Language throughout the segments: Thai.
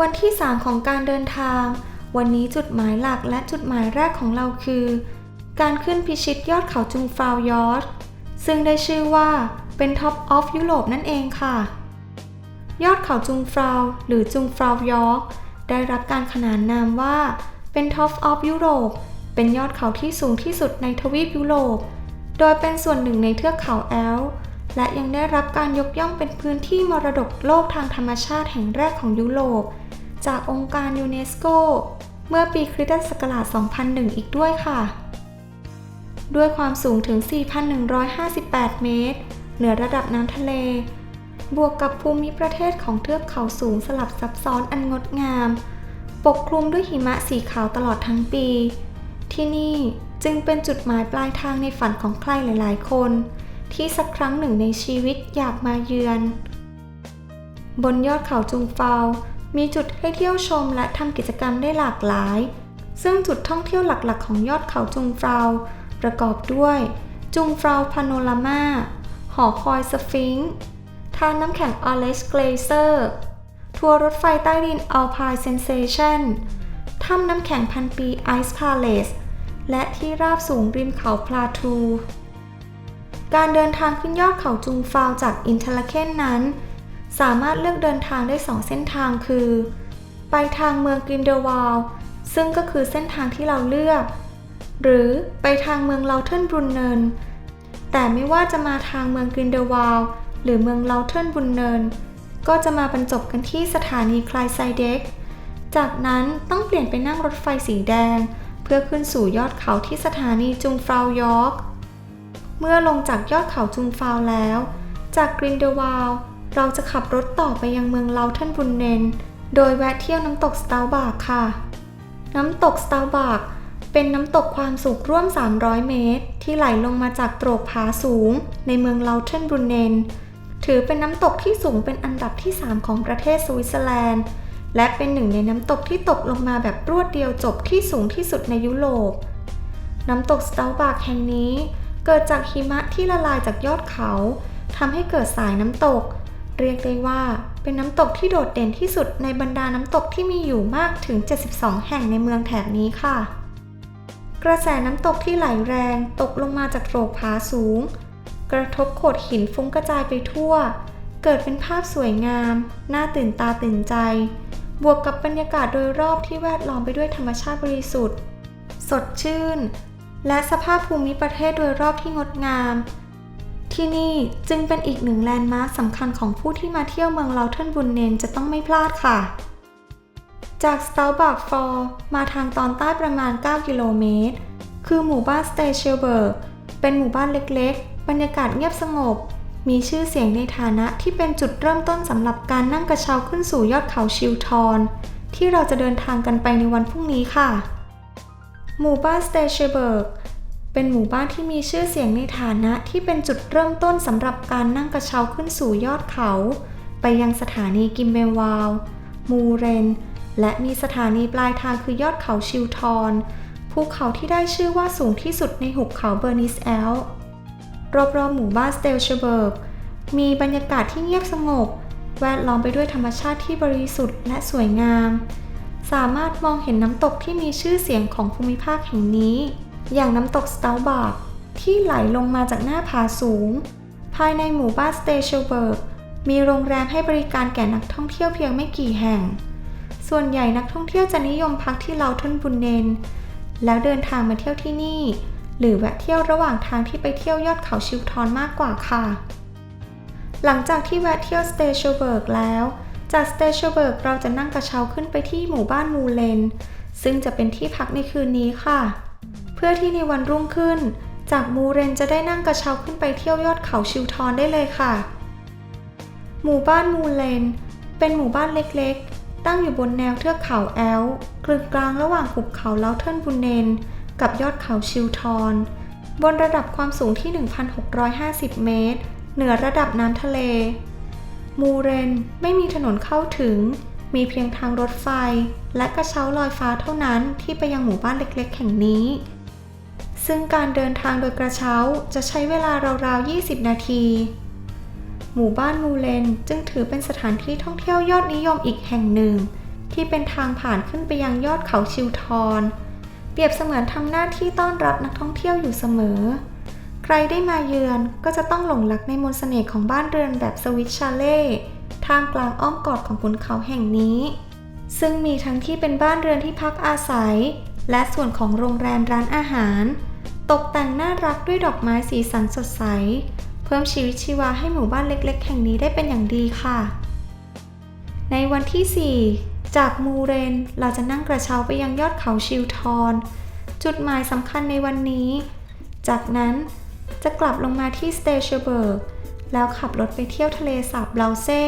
วันที่ 3 ของการเดินทาง วันนี้จุดหมายหลักและจุดหมายแรกของเราคือ การขึ้นพิชิตยอดเขาจุงฟราวยอร์ดซึ่งได้ชื่อว่าเป็นท็อปออฟยุโรปนั่นเองค่ะ ยอดเขาจุงฟราวหรือจุงฟราวยอร์กได้รับการขนานนามว่าเป็นท็อปออฟยุโรปเป็นยอดเขาที่สูงที่สุดในทวีปยุโรป โดยเป็นส่วนหนึ่งในเทือกเขาแอลป์และยังได้รับการยกย่องเป็นพื้นที่มรดกโลกทางธรรมชาติแห่งแรกของยุโรป จากองค์การยูเนสโก เมื่อปีคริสตศักราช 2001 อีกด้วยค่ะ ด้วยความสูงถึง 4,158 เมตร เหนือระดับน้ำทะเล บวกกับภูมิประเทศของเทือกเขาสูงสลับซับซ้อนอันงดงาม ปกคลุมด้วยหิมะสีขาวตลอดทั้งปี ที่นี่จึงเป็นจุดหมายปลายทางในฝันของใครหลาย ๆ คน ที่สักครั้งหนึ่งในชีวิตอยากมาเยือน บนยอดเขาจุงเฟา มีจุดให้เที่ยวชมและทำกิจกรรมได้หลากหลาย ซึ่งจุดท่องเที่ยวหลักๆ ของยอดเขาจุงเฟาประกอบด้วย จุงเฟาพาโนรามา หอคอยสฟิงค์ทานน้ำแข็งอเลสเกลเซอร์ ทัวร์รถไฟใต้ดินอัลพายเซนเซชันถ้ำน้ำแข็งพันปีไอซ์พาเลสและที่ราบสูงริมเขาพลาทู การเดินทางขึ้นยอดเขาจุงฟาวจากอินเทอร์เคนนั้น สามารถเลือกเดินทางได้ 2 เส้นทางคือ ไปทางเมืองกรินเดวาลซึ่งก็คือเส้นทางที่เราเลือก หรือไปทางเมืองเลาเทิร์นบรุนเนิน แต่ไม่ว่าจะมาทางเมืองกรินเดวาลหรือเมืองเลาเทิร์นบรุนเนิน ก็จะมาบรรจบกันที่สถานีคลายไซเด็ก จากนั้นต้องเปลี่ยนไปนั่งรถไฟสีแดง เพื่อขึ้นสู่ยอดเขาที่สถานีจุงฟราวยอร์กเมื่อลงจากยอดเขาจุงฟาวแล้ว จากกรินเดวาล เราจะขับรถต่อไปยังเมืองเลาเทนบุนเนน โดยแวะเที่ยวน้ำตกสตาบาร์กค่ะ น้ำตกสตาบาร์กเป็นน้ำตกความสูงร่วม 300 เมตร ที่ไหลลงมาจากโตรกผาสูง ในเมืองเลาเทนบุนเนน ถือเป็นน้ำตกที่สูงเป็นอันดับที่ 3 ของประเทศสวิตเซอร์แลนด์ และเป็นหนึ่งในน้ำตกที่ตกลงมาแบบรวดเดียวจบที่สูงที่สุดในยุโรป น้ำตกสตาบาร์กแห่งนี้ เกิดจากหิมะที่ละลายจากยอดเขาทำให้เกิดสายน้ำตก เรียกได้ว่าเป็นน้ำตกที่โดดเด่นที่สุดในบรรดาน้ำตกที่มีอยู่มากถึง 72 แห่งในเมืองแถบนี้ค่ะ กระแสน้ำตกที่ไหลแรงตกลงมาจากโตรกผาสูง กระทบโขดหินฟุ้งกระจายไปทั่ว เกิดเป็นภาพสวยงาม น่าตื่นตาตื่นใจ บวกกับบรรยากาศโดยรอบที่แวดล้อมไปด้วยธรรมชาติบริสุทธิ์ สดชื่น และสภาพภูมิประเทศโดยรอบที่งดงาม ที่นี่จึงเป็นอีกหนึ่งแลนด์มาร์คสำคัญของผู้ที่มาเที่ยวเมืองลาวเทินบุนเนนจะต้องไม่พลาดค่ะ จากสตาลบาร์กฟอร์มาทางตอนใต้ประมาณ 9 กิโลเมตร คือหมู่บ้านสเตเชลเบิร์กเป็นหมู่บ้านเล็กๆ บรรยากาศเงียบสงบ มีชื่อเสียงในฐานะที่เป็นจุดเริ่มต้นสำหรับการนั่งกระเช้าขึ้นสู่ยอดเขาชิลทอนที่เราจะเดินทางกันไปในวันพรุ่งนี้ค่ะ หมู่บ้านสเตเชเบิร์ก เป็นหมู่บ้านที่มีชื่อเสียงในฐานะที่เป็นจุดเริ่มต้นสำหรับการนั่งกระเช้าขึ้นสู่ยอดเขา ไปยังสถานีกิมเบวาลมูเรน และมีสถานีปลายทางคือยอดเขาชิลทอนภูเขาที่ได้ชื่อว่าสูงที่สุดในหุบเขาเบอร์นิสแอลรอบๆหมู่บ้านสเตลเชเบิร์กมีบรรยากาศที่เงียบสงบ แวดล้อมไปด้วยธรรมชาติที่บริสุทธิ์และสวยงาม สามารถมองเห็นน้ำตกที่มีชื่อเสียงของภูมิภาคแห่งนี้ อย่างน้ำตกสตาลบาร์กที่ไหลลงมาจากหน้าผาสูง ภายในหมู่บ้านสเตเชลเบิร์กมีโรงแรมให้บริการแก่นักท่องเที่ยวเพียงไม่กี่แห่ง ส่วนใหญ่นักท่องเที่ยวจะนิยมพักที่เลาทนบุนเนน แล้วเดินทางมาเที่ยวที่นี่ หรือแวะเที่ยวระหว่างทางที่ไปเที่ยวยอดเขาชิลทอนมากกว่าค่ะ หลังจากที่แวะเที่ยวสเตเชลเบิร์กแล้ว จากสเตเชลเบิร์กเราจะนั่งกระเช้าขึ้นไปที่หมู่บ้านมูเลน ซึ่งจะเป็นที่พักในคืนนี้ค่ะ เพื่อที่ในวันรุ่งขึ้น จากมูเรนจะได้นั่งกระเช้าขึ้นไปเที่ยวยอดเขาชิลทอนได้เลยค่ะ หมู่บ้านมูเลน เป็นหมู่บ้านเล็กๆ ตั้งอยู่บนแนวเทือกเขาแอลป์กลึงกลางระหว่างหุบเขาเลาเทิร์นบุนเนน กับยอดเขาชิลทอนบนระดับความสูงที่ 1,650 เมตร เหนือระดับน้ำทะเล มูเรนไม่มีถนนเข้าถึง มีเพียงทางรถไฟ และกระเช้าลอยฟ้าเท่านั้นที่ไปยังหมู่บ้านเล็กๆ แห่งนี้ ซึ่งการเดินทางโดยกระเช้าจะใช้เวลาราวๆ 20 นาที หมู่บ้านมูเลนจึงถือเป็นสถานที่ท่องเที่ยวยอดนิยมอีกแห่งหนึ่ง ที่เป็นทางผ่านขึ้นไปยังยอดเขาชิวทอนเปรียบเสมือนทำหน้าที่ต้อนรับนักท่องเที่ยวอยู่เสมอ ใครได้มาเยือนก็จะต้องหลงรักในมนต์เสน่ห์ของบ้านเรือนแบบสวิตชาเล่ท่ามกลางอ้อมกอดของขุนเขาแห่งนี้ ซึ่งมีทั้งที่เป็นบ้านเรือนที่พักอาศัย และส่วนของโรงแรมร้านอาหาร ตกแต่งน่ารักด้วยดอกไม้สีสันสดใส เพิ่มชีวิตชีวาให้หมู่บ้านเล็ก ๆ แห่งนี้ได้เป็นอย่างดีค่ะ ในวันที่ 4 จากมูเรนเราจะนั่งกระเช้าไปยังยอดเขาชิลทอน จุดหมายสำคัญในวันนี้ จากนั้นจะกลับลงมาที่สเตเชเบิร์กแล้วขับรถไปเที่ยวทะเลสาบเบลาเซ่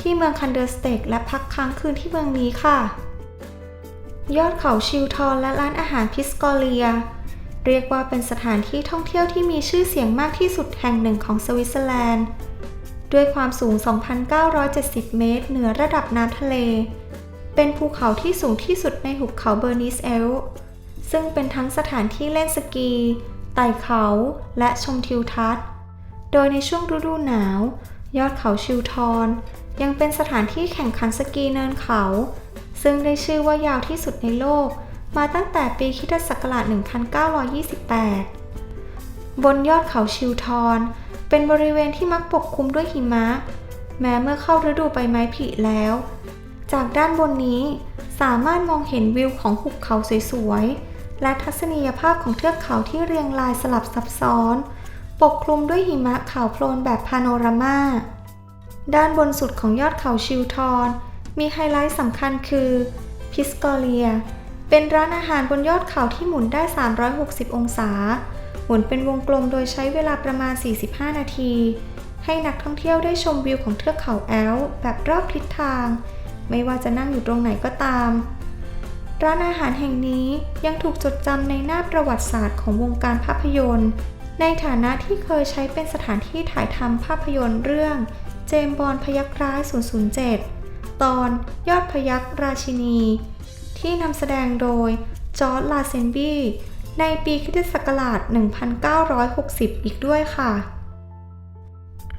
ที่เมืองคันเดอร์สเต็กและพักค้างคืนที่เมืองนี้ค่ะ ยอดเขาชิลทอนและร้านอาหารพิสกอเลีย เรียกว่าเป็นสถานที่ท่องเที่ยวที่มีชื่อเสียงมากที่สุดแห่งหนึ่งของสวิตเซอร์แลนด์ ด้วยความสูง 2,970 เมตร เหนือระดับน้ำทะเล เป็นภูเขาที่สูงที่สุดในหุบเขาเบอร์นิสเอล ซึ่งเป็นทั้งสถานที่เล่นสกี ไต่เขาและชมทิวทัศน์ โดยในช่วงฤดูหนาว ยอดเขาชิวทอน ยังเป็นสถานที่แข่งขันสกีเนินเขา ซึ่งได้ชื่อว่ายาวที่สุดในโลก มาตั้งแต่ปีคริสตศักราช 1928 บนยอดเขาชิวทอนเป็นบริเวณที่มักปกคลุมด้วยหิมะ แม้เมื่อเข้าฤดูใบไม้ผลิแล้ว จากด้านบนนี้สามารถมองเห็นวิวของหุบเขาสวยๆ และทัศนียภาพของเทือกเขาที่เรียงรายสลับซับซ้อน ปกคลุมด้วยหิมะขาวโพลนแบบพาโนรามา ด้านบนสุดของยอดเขาชิวทอนมีไฮไลท์สำคัญคือพิสกอเลีย เป็นร้านอาหารบนยอดเขาที่หมุนได้ 360 องศา หมุนเป็นวงกลมโดยใช้เวลาประมาณ 45 นาที ให้นักท่องเที่ยวได้ชมวิวของเทือกเขาแอลแบบรอบทิศทาง ไม่ว่าจะนั่งอยู่ตรงไหนก็ตาม ร้านอาหารแห่งนี้ยังถูกจดจำในหน้าประวัติศาสตร์ของวงการภาพยนตร์ ในฐานะที่เคยใช้เป็นสถานที่ถ่ายทำภาพยนตร์เรื่อง เจมบอนด์พยักร้าย 007 ตอนยอดพยักราชินี ที่นำแสดงโดยจอร์จลาเซนบีในปีคริสตศักราช 1960 อีกด้วยค่ะ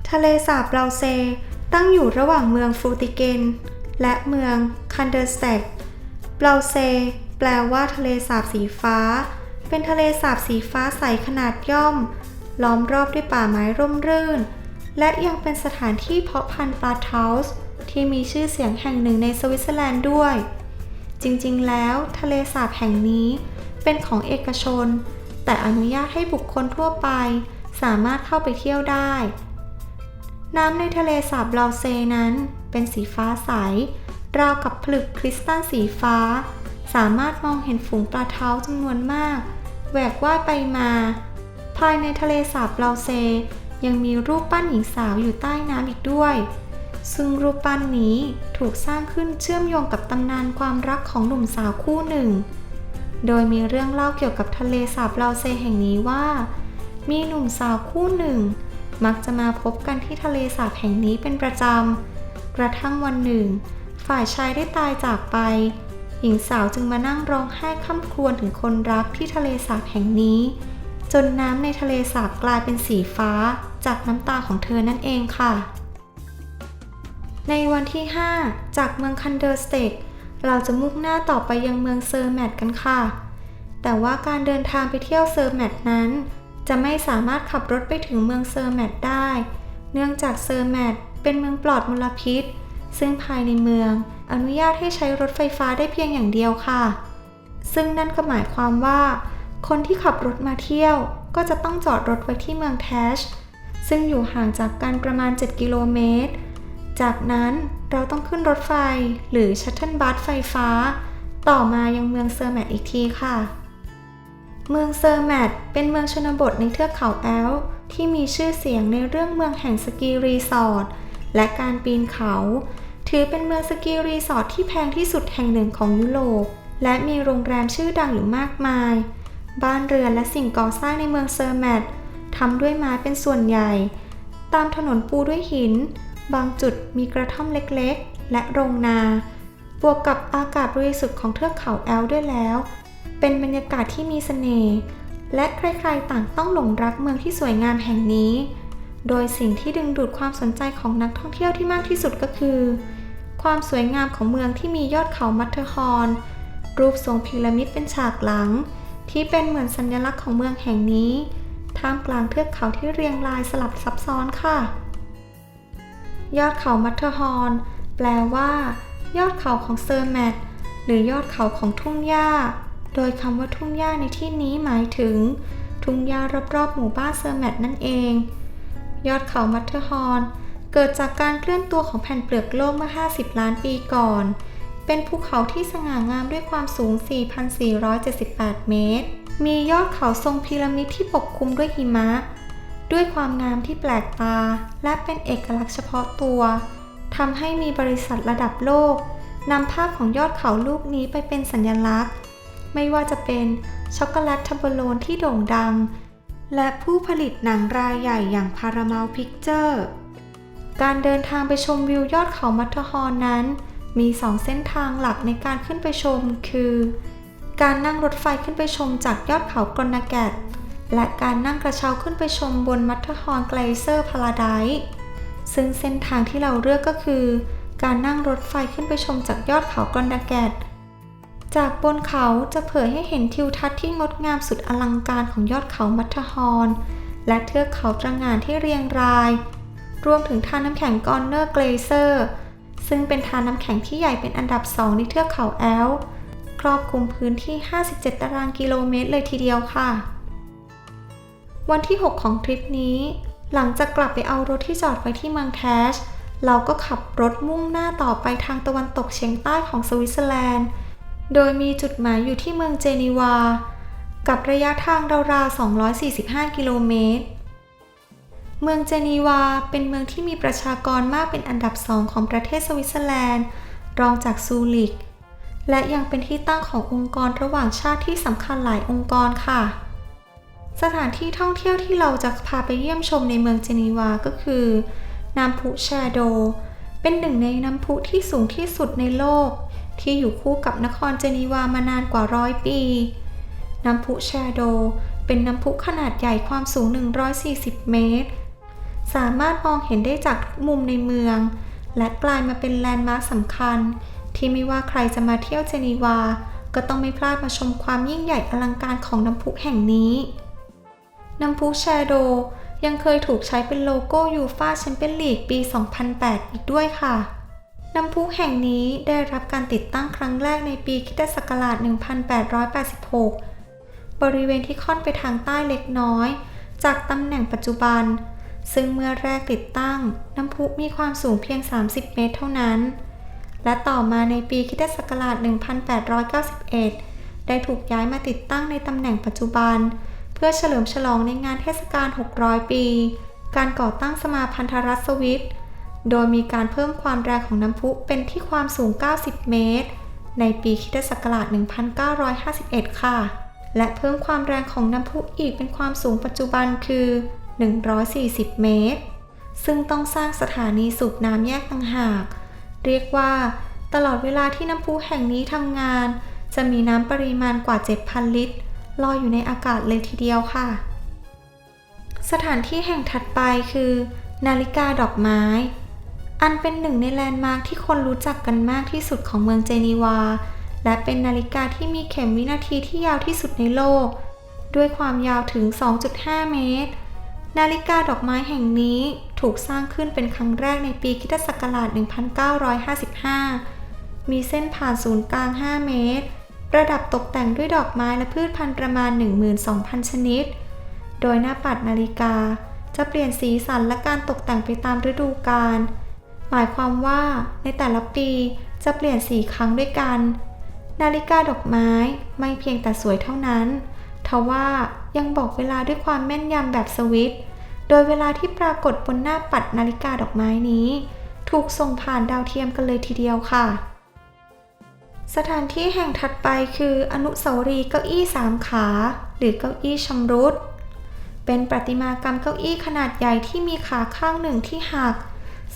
ทะเลสาบเบลาเซ ตั้งอยู่ระหว่างเมืองฟรูติเกน และเมืองคันเดอร์สเตกเบลาเซ แปลว่าทะเลสาบสีฟ้า เป็นทะเลสาบสีฟ้าใสขนาดย่อม ล้อมรอบด้วยป่าไม้ร่มรื่น และยังเป็นสถานที่เพาะพันธุ์ปลาเทาส์ที่มีชื่อเสียงแห่งหนึ่งในสวิตเซอร์แลนด์ด้วย จริงๆ แล้วทะเลสาบแห่งนี้ เป็นของเอกชน แต่อนุญาตให้บุคคลทั่วไป สามารถเข้าไปเที่ยวได้ น้ำในทะเลสาบลาวเซนั้นเป็นสีฟ้าใส ราวกับผลึกคริสตัลสีฟ้า สามารถมองเห็นฝูงปลาเท้าจำนวนมาก แหวกว่ายไปมา ภายในทะเลสาบลาวเซ ยังมีรูปปั้นหญิงสาวอยู่ใต้น้ำอีกด้วย ซึ่งรูปปั้นนี้ถูกสร้างขึ้นเชื่อมโยงกับตำนานความรักของหนุ่มสาวคู่หนึ่ง โดยมีเรื่องเล่าเกี่ยวกับทะเลสาบลาวเซแห่งนี้ว่า มีหนุ่มสาวคู่หนึ่ง มักจะมาพบกันที่ทะเลสาบแห่งนี้เป็นประจำ กระทั่งวันหนึ่ง ฝ่ายชายได้ตายจากไป หญิงสาวจึงมานั่งร้องไห้ค่ำครวญถึงคนรักที่ทะเลสาบแห่งนี้ จนน้ำในทะเลสาบกลายเป็นสีฟ้า จากน้ำตาของเธอนั่นเองค่ะ ในวันที่ 5 จากเมืองคันเดอร์สเตกเราจะมุ่งหน้าต่อไปยังเมืองเซอร์แมตกันค่ะ แต่ว่าการเดินทางไปเที่ยวเซอร์แมตนั้น จะไม่สามารถขับรถไปถึงเมืองเซอร์แมตได้ เนื่องจากเซอร์แมตเป็นเมืองปลอดมลพิษ ซึ่งภายในเมืองอนุญาตให้ใช้รถไฟฟ้าได้เพียงอย่างเดียวค่ะ ซึ่งนั่นก็หมายความว่า คนที่ขับรถมาเที่ยว ก็จะต้องจอดรถไว้ที่เมืองแทชซึ่งอยู่ห่างจากกันประมาณ 7 กิโลเมตร จากนั้นเราต้องขึ้นรถไฟหรือชัตเทิลบัสไฟฟ้า ต่อมายังเมืองเซอร์แมตอีกทีค่ะ เมืองเซอร์แมตเป็นเมืองชนบทในเทือกเขาแอลที่มีชื่อเสียงในเรื่องเมืองแห่งสกีรีสอร์ทและการปีนเขา ถือเป็นเมืองสกีรีสอร์ทที่แพงที่สุดแห่งหนึ่งของยุโรปและมีโรงแรมชื่อดังอยู่มากมาย บ้านเรือนและสิ่งก่อสร้างในเมืองเซอร์แมตทำด้วยไม้เป็นส่วนใหญ่ ตามถนนปูด้วยหิน บางจุดมีกระท่อมเล็กๆ และโรงนา บวกกับอากาศบริสุทธิ์ของเทือกเขาแอลด้วยแล้ว เป็นบรรยากาศที่มีเสน่ห์และใครๆต่างต้องหลงรักเมืองที่สวยงามแห่งนี้ โดยสิ่งที่ดึงดูดความสนใจของนักท่องเที่ยวที่มากที่สุดก็คือ ความสวยงามของเมืองที่มียอดเขามัทเทอร์ฮอร์นรูปทรงพีระมิดเป็นฉากหลัง ที่เป็นเหมือนสัญลักษณ์ของเมืองแห่งนี้ ท่ามกลางเทือกเขาที่เรียงรายสลับซับซ้อนค่ะ ยอดเขามัทเทอร์ฮอร์นแปลว่า ยอดเขาของเซอร์แมทหรือยอดเขาของทุ่งหญ้า โดยคำว่าทุ่งหญ้าในที่นี้หมายถึง ทุ่งหญ้ารอบๆหมู่บ้านเซอร์แมทนั่นเอง ยอดเขามัทเทอร์ฮอร์นเกิดจากการเคลื่อนตัวของแผ่นเปลือกโลกเมื่อ 50 ล้านปีก่อน เป็นภูเขาที่สง่างามด้วยความสูง 4,478 เมตร มียอดเขาทรงพีระมิดที่ปกคลุมด้วยหิมะ ด้วยความงามที่แปลกตา และเป็นเอกลักษณ์เฉพาะตัวทำให้มีบริษัทระดับโลกนำภาพของยอดเขาลูกนี้ไปเป็นสัญลักษณ์ ไม่ว่าจะเป็นช็อกโกแลตทับเบโลนที่โด่งดัง และผู้ผลิตหนังรายใหญ่อย่าง Paramount Picture การเดินทางไปชมวิวยอดเขามัททร์ฮอร์นนั้น มีสองเส้นทางหลักในการขึ้นไปชมคือ การนั่งรถไฟขึ้นไปชมจากยอดเขากรนแกต และการนั่งกระเช้าขึ้นไปชมบนมัทเทอร์ฮอร์นไกลเซอร์พาราไดซ์ซึ่งเส้นทางที่เราเลือกก็คือ การนั่งรถไฟขึ้นไปชมจากยอดเขากรนแกตจากบนเขาจะเผยให้เห็นทิวทัศน์ที่งดงามสุดอลังการของยอดเขามัทเทอร์ฮอร์นและเทือกเขาตระหง่านที่เรียงราย รวมถึงทานน้ำแข็งกอนเนอร์เกลเซอร์ซึ่งเป็นทานน้ำแข็งที่ใหญ่เป็นอันดับสองในเทือกเขาแอลครอบคลุมพื้นที่ 57 ตารางกิโลเมตรเลยทีเดียวค่ะ วันที่ 6 ของทริปนี้ หลังจากกลับไปเอารถที่จอดไว้ที่เมืองแทชเราก็ขับรถมุ่งหน้าต่อไปทางตะวันตกเฉียงใต้ของสวิตเซอร์แลนด์ โดยมีจุดหมายอยู่ที่เมืองเจนีวา กับระยะทางราวๆ 245 กิโลเมตร เมืองเจนีวาเป็นเมืองที่มีประชากรมากเป็นอันดับสองของประเทศสวิตเซอร์แลนด์ รองจากซูริก และยังเป็นที่ตั้งขององค์กรระหว่างชาติที่สำคัญหลายองค์กรค่ะ สถานที่ท่องเที่ยวที่เราจะพาไปเยี่ยมชมในเมืองเจนีวาก็คือน้ำพุแชโด เป็นหนึ่งในน้ำพุที่สูงที่สุดในโลก ที่อยู่คู่กับนครเจนีวามานานกว่าร้อยปี น้ำพุแชโด เป็นน้ำพุขนาดใหญ่ความสูง 140 เมตร สามารถมองเห็นได้จากทุกมุมในเมือง และกลายมาเป็นแลนด์มาร์คสำคัญ ที่ไม่ว่าใครจะมาเที่ยวเจนีวา ก็ต้องไม่พลาดมาชมความยิ่งใหญ่อลังการของน้ำพุแห่งนี้ น้ำพุแชโดยังเคยถูกใช้เป็นโลโก้ยูฟาแชมเปี้ยนลีกปี 2008 อีกด้วยค่ะ น้ำพุแห่งนี้ได้รับการติดตั้งครั้งแรกในปีคิศักราช 1886 บริเวณที่ค่อนไปทางใต้เล็กน้อย จากตำแหน่งปัจจุบัน ซึ่งเมื่อแรกติดตั้ง น้ำพุมีความสูงเพียง 30 เมตรเท่านั้น และต่อมาในปีคิศักราช 1891 ได้ถูกย้ายมาติดตั้งในตำแหน่งปัจจุบัน พื่อเฉลิมฉลองในงานเทศกาล 600 ปี การก่อตั้งสมาพันธรัฐสวิตโดยมีการเพิ่มความแรงของน้ำพุเป็นที่ความสูง 90 เมตร ในปีคิตศักราช 1951 ค่ะ และเพิ่มความแรงของน้ำพุอีกเป็นความสูงปัจจุบันคือ 140 เมตร ซึ่งต้องสร้างสถานีสูบน้ำแยกต่างหาก เรียกว่าตลอดเวลาที่น้ำพุแห่งนี้ทำงาน จะมีน้ำปริมาณกว่า 7,000 ลิตร ลอยอยู่ในอากาศเลยทีเดียวค่ะ สถานที่แห่งถัดไปคือ นาฬิกาดอกไม้ อันเป็นหนึ่งในแลนด์มาร์คที่คนรู้จักกันมากที่สุดของเมืองเจนีวา และเป็นนาฬิกาที่มีเข็มวินาทีที่ยาวที่สุดในโลก ด้วยความยาวถึง 2.5 เมตร นาฬิกาดอกไม้แห่งนี้ถูกสร้างขึ้นเป็นครั้งแรกในปีคิศักราช 1955 มีเส้นผ่านศูนย์กลาง 5 เมตร ประดับตกแต่งด้วยดอกไม้และพืชพันธุ์ประมาณ 12,000 ชนิด โดยหน้าปัดนาฬิกาจะเปลี่ยนสีสันและการตกแต่งไปตามฤดูกาล หมายความว่าในแต่ละปีจะเปลี่ยนสีครั้งด้วยกัน นาฬิกาดอกไม้ไม่เพียงแต่สวยเท่านั้น ทว่ายังบอกเวลาด้วยความแม่นยำแบบสวิตโดยเวลาที่ปรากฏบนหน้าปัดนาฬิกาดอกไม้นี้ ถูกส่งผ่านดาวเทียมกันเลยทีเดียวค่ะ สถานที่แห่งถัดไปคืออนุสาวรีย์เก้าอี้สามขา หรือเก้าอี้ชำรุด เป็นประติมากรรมเก้าอี้ขนาดใหญ่ที่มีขาข้างหนึ่งที่หัก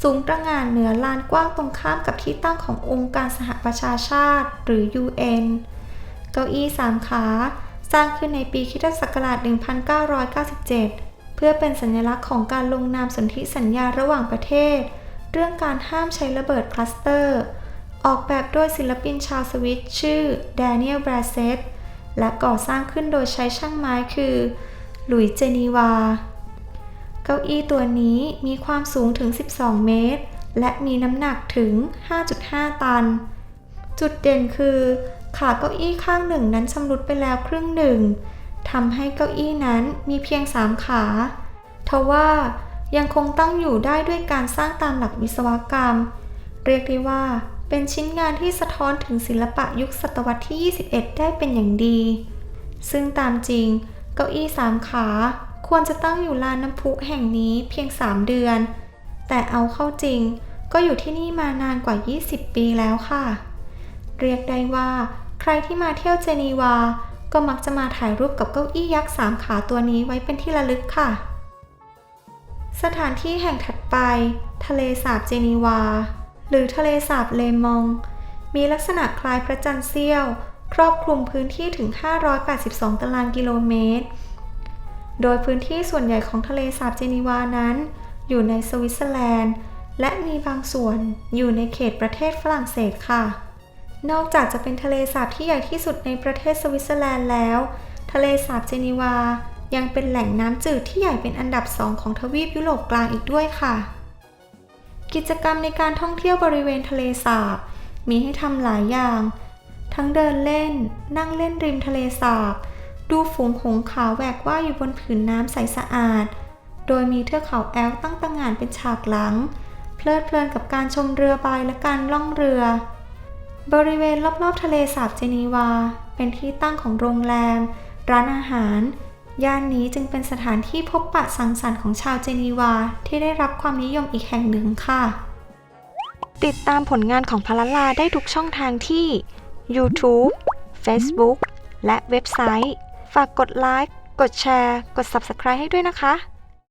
สูงประหง่านเหนือลานกว้างตรงข้ามกับที่ตั้งขององค์การสหประชาชาติหรือ UN เก้าอี้สามขา สร้างขึ้นในปีคิศักราช 1997 เพื่อเป็นสัญลักษณ์ของการลงนามสนธิสัญญาระหว่างประเทศ เรื่องการห้ามใช้ระเบิดคลัสเตอร์ ออกแบบโดยศิลปินชาวสวิตชื่อแดเนียลแบรเซตและก่อสร้างขึ้นโดยใช้ช่างไม้คือ หลุยเจนีวา เก้าอี้ตัวนี้มีความสูงถึง 12 เมตร และมีน้ำหนักถึง 5.5 ตัน จุดเด่นคือ ขาเก้าอี้ข้างหนึ่งนั้นชำรุดไปแล้วครึ่งหนึ่งทำให้เก้าอี้นั้นมีเพียง 3 ขาทว่ายังคงตั้งอยู่ได้ด้วยการสร้างตามหลักวิศวกรรม เรียกได้ว่า เป็นชิ้นงานที่สะท้อนถึงศิลปะยุคศตวรรษที่ 21 ได้เป็นอย่างดี ซึ่งตามจริง เก้าอี้สามขา ควรจะตั้งอยู่ลานน้ำพุแห่งนี้เพียง 3 เดือน แต่เอาเข้าจริง ก็อยู่ที่นี่มานานกว่า 20 ปีแล้วค่ะ เรียกได้ว่า ใครที่มาเที่ยวเจนีวา ก็มักจะมาถ่ายรูปกับเก้าอี้ยักษ์สามขาตัวนี้ไว้เป็นที่ระลึกค่ะ สถานที่แห่งถัดไป ทะเลสาบเจนีวา หรือทะเลสาบเลมอง มีลักษณะคล้ายพระจันทร์เสี้ยว ครอบคลุมพื้นที่ถึง 582 ตารางกิโลเมตร โดยพื้นที่ส่วนใหญ่ของทะเลสาบเจนีวานั้น อยู่ในสวิตเซอร์แลนด์ และมีบางส่วนอยู่ในเขตประเทศฝรั่งเศสค่ะ นอกจากจะเป็นทะเลสาบที่ใหญ่ที่สุดในประเทศสวิตเซอร์แลนด์แล้ว ทะเลสาบเจนีวายังเป็นแหล่งน้ำจืดที่ใหญ่เป็นอันดับสองของทวีปยุโรปกลางอีกด้วยค่ะ กิจกรรมในการท่องเที่ยวบริเวณทะเลสาบ มีให้ทำหลายอย่าง ทั้งเดินเล่น นั่งเล่นริมทะเลสาบ ดูฝูงหงขาวแหวกว่ายอยู่บนผืนน้ำใสสะอาด โดยมีเทือกเขาแอลตั้งตังงานเป็นฉากหลัง เพลิดเพลินกับการชมเรือใบและการล่องเรือ บริเวณรอบๆทะเลสาบเจนีวา เป็นที่ตั้งของโรงแรม ร้านอาหาร ย่านนี้จึงเป็นสถานที่พบปะสังสรรค์ของชาวเจนีวาที่ได้รับความนิยมอีกแห่งหนึ่งค่ะ ติดตามผลงานของพลาลาได้ทุกช่องทางที่ YouTube Facebook และเว็บไซต์ ฝากกดไลค์ กดแชร์ กด Subscribe ให้ด้วยนะคะ